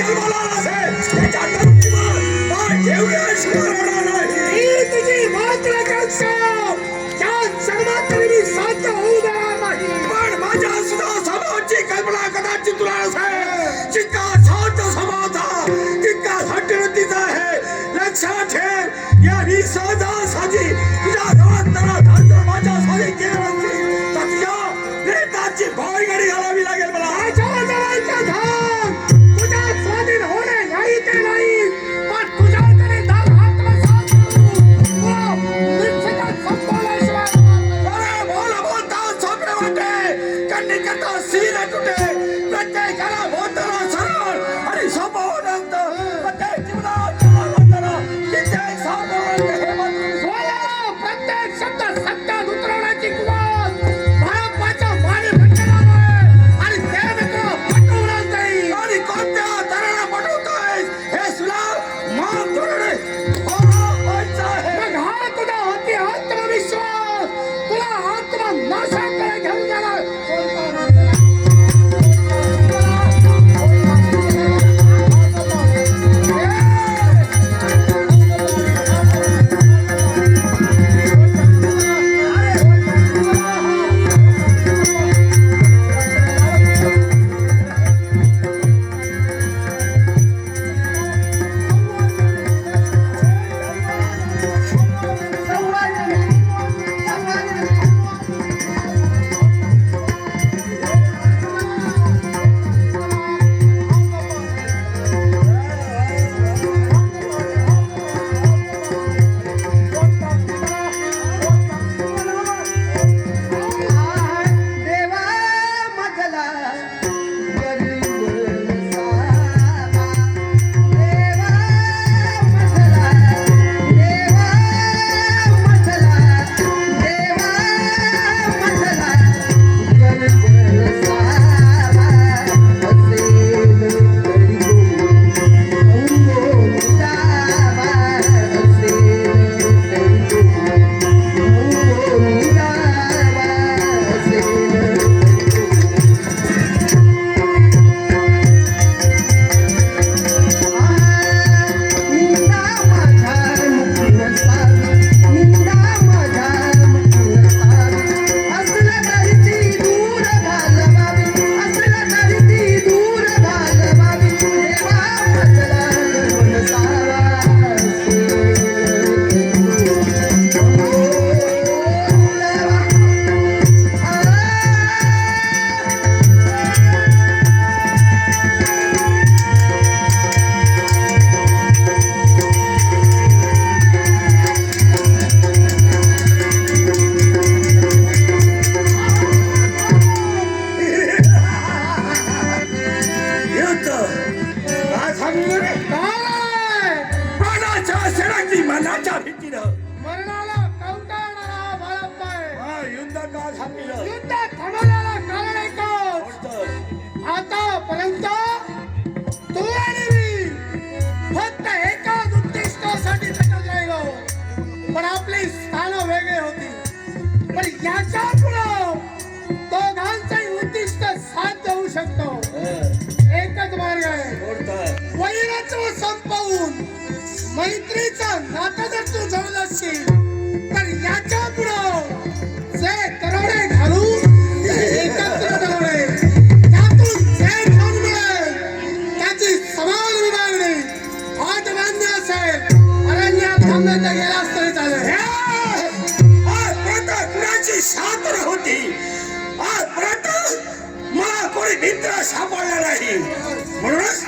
চালবালা আছে। खंडणी टूटे सीने खराब हो दोघांची स्थानं वेगळी होती. पण याच्यापुढे दोघांचं उद्दिष्ट साथ होऊ शकतो. एकच मार्ग आहे. वैरत्व संपवून मैत्रीचं नातं जर तू जवळ असशील तर याच्यापुढे जे दरोडे घालून एकत्र दरोडे त्यातून जे ठेवून मिळेल त्याची समान विभागणी आज मान्य असेल. अरण्यात थांबण्याचा गेला. साथ होती आज परत मला कोणी मित्र सापडला नाही म्हणूनच